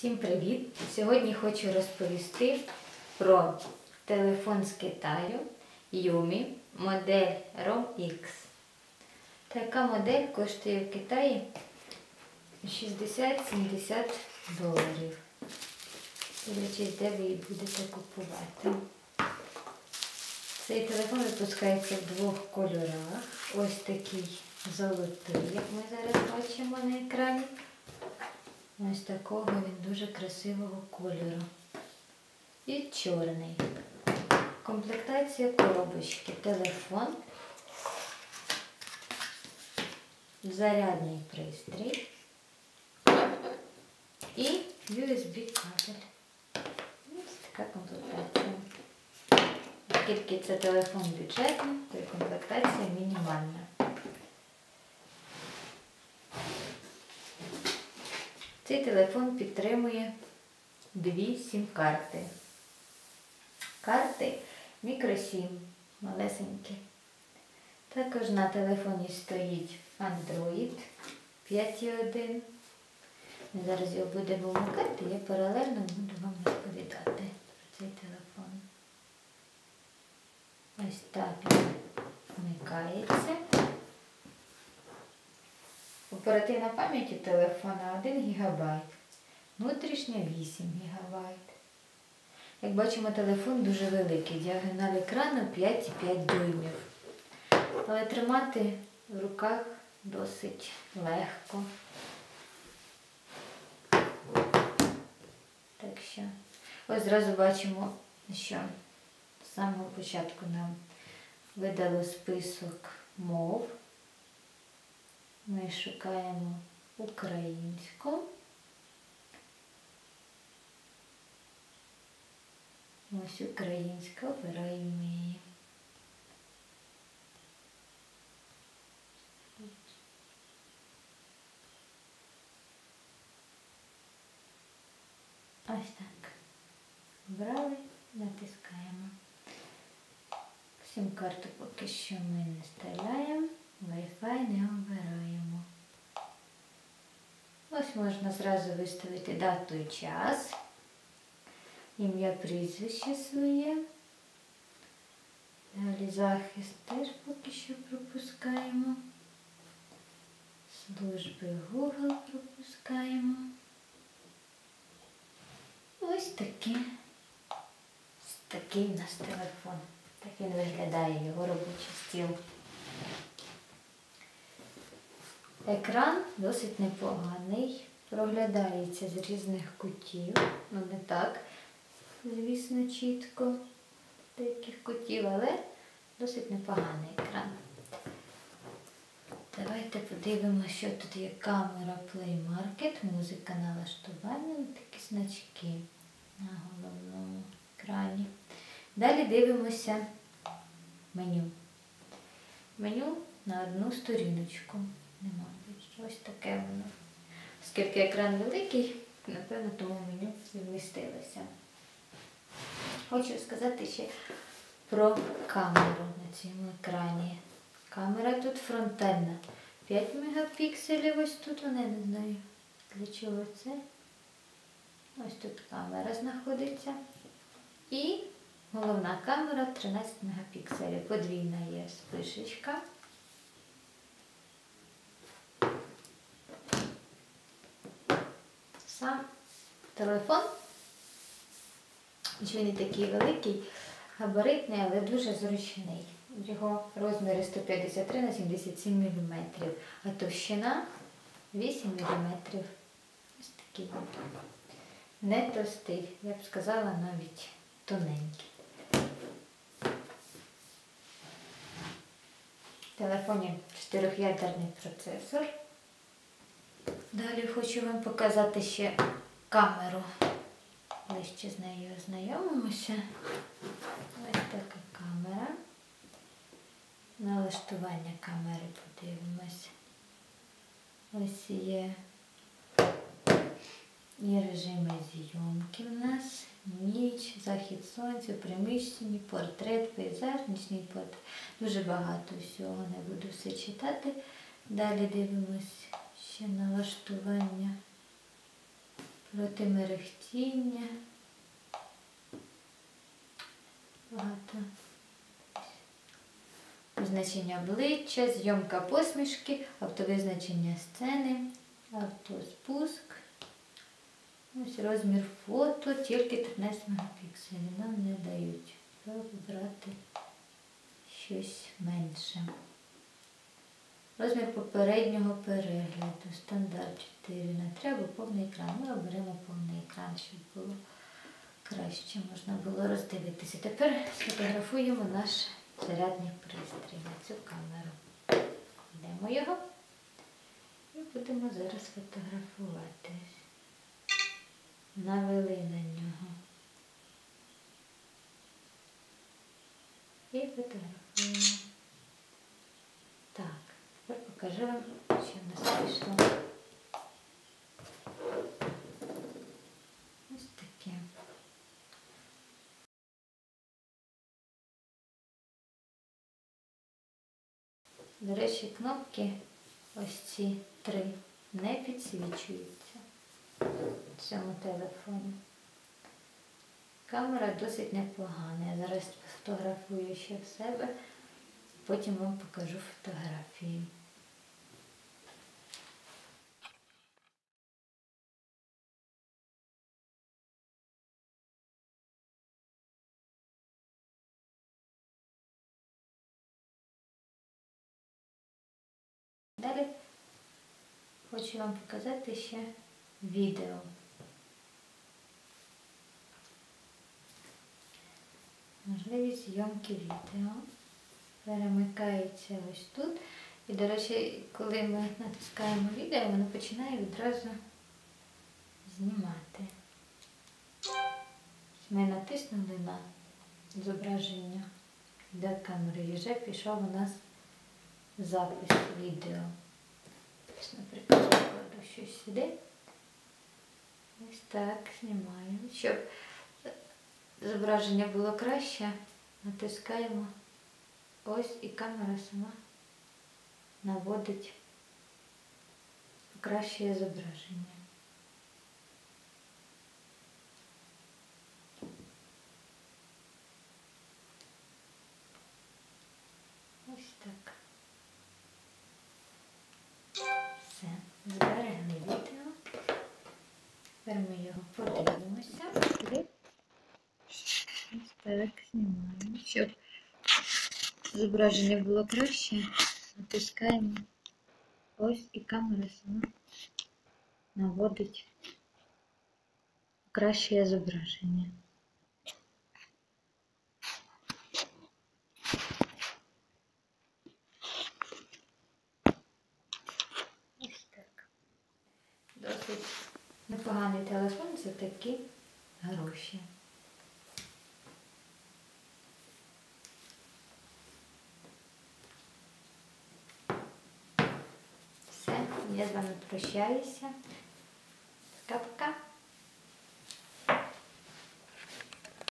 Всім привіт! Сьогодні хочу розповісти про телефон з Китаю Yumi модель ROM X. Така модель коштує в Китаї 60-70 доларів. Дивлячись, де ви її будете купувати. Цей телефон випускається в двох кольорах. Ось такий золотий, як ми зараз бачимо на екрані. Ось такого він дуже красивого кольору. І чорний. Комплектація коробочки, телефон, зарядний пристрій і USB кабель. Ось така комплектація. Оскільки це телефон бюджетний, то і комплектація мінімальна. Цей телефон підтримує дві сім-карти. Карти мікросім, малесенькі. Також на телефоні стоїть Android 5.1. Ми зараз його будемо вмикати, я паралельно буду вам розповідати про цей телефон. Ось так він вмикається. Оперативна пам'ять телефона 1 ГБ, внутрішня 8 ГБ. Як бачимо, телефон дуже великий, діагональ екрану 5,5 дюймів. Але тримати в руках досить легко. Так що, ось зразу бачимо, що з самого початку нам видало список мов. Ми шукаємо українську. Ось українська, обираємо її. Ось так. Обрали, натискаємо. Сім карту поки що ми не вставляємо, Wi-Fi не обираємо. Ось можна зразу виставити дату і час, ім'я прізвище своє. Далі захист теж поки що пропускаємо. Служби Google пропускаємо. Ось такі. Такий у нас телефон. Так він виглядає його робочий стіл. Екран досить непоганий, проглядається з різних кутів. Ну не так, звісно, чітко деяких кутів, але досить непоганий екран. Давайте подивимося, що тут є камера Play Market, музика налаштування, такі значки на головному екрані. Далі дивимося меню. Меню на одну сторіночку. Нема. Ось таке воно. Оскільки екран великий, напевно, тому меню вмістилося. Хочу сказати ще про камеру на цьому екрані. Камера тут фронтальна. 5 мегапікселів, ось тут вона, не знаю, для чого це. Ось тут камера знаходиться. І головна камера 13 мегапікселів. Подвійна є спишечка. Сам телефон, він такий великий, габаритний, але дуже зручний. Його розміри 153 на 77 мм, а товщина 8 мм. Ось такий. Не товстий, я б сказала, навіть тоненький. В телефоні 4-ядерний процесор. Далі хочу вам показати ще камеру. Ближче з нею ознайомимося. Ось така камера. Налаштування камери подивимося. Ось є і режими зйомки в нас. Ніч, захід сонця, приміщення, портрет, пейзаж, нічний портрет. Дуже багато всього, не буду все читати. Далі дивимось ще налаштування проти мерехтіння. Багато. Визначення обличчя, зйомка посмішки, автовизначення сцени, автоспуск. Ось розмір фото, тільки 13 мегапікселів. Нам не дають. Брати щось менше. Розмір попереднього перегляду. Стандарт 4 на 3 або повний екран. Ми оберемо повний екран, щоб було краще можна було роздивитися. Тепер сфотографуємо наш зарядний пристрій на цю камеру. Йдемо його і будемо зараз фотографувати. Навели на нього. І фотографуємо. Покажу вам, що в нас вийшло. Ось таке. До речі, кнопки ось ці три не підсвічуються в цьому телефоні. Камера досить непогана. Я зараз фотографую ще в себе, потім вам покажу фотографії. Хочу вам показати ще відео. Можливість зйомки відео. Перемикається ось тут. І, до речі, коли ми натискаємо відео, воно починає відразу знімати. Ми натиснули на зображення до камери і вже пішов у нас запис відео. Ось, наприклад, закладу щось сюди. Ось так знімаємо. Щоб зображення було краще, натискаємо ось і камера сама наводить покращує зображення. ми його подивимося. Ось так знімаємо. Щоб зображення було краще, натискаємо ось і камера сама наводить краще зображення. За такі гроші. Все, я з вами прощаюся.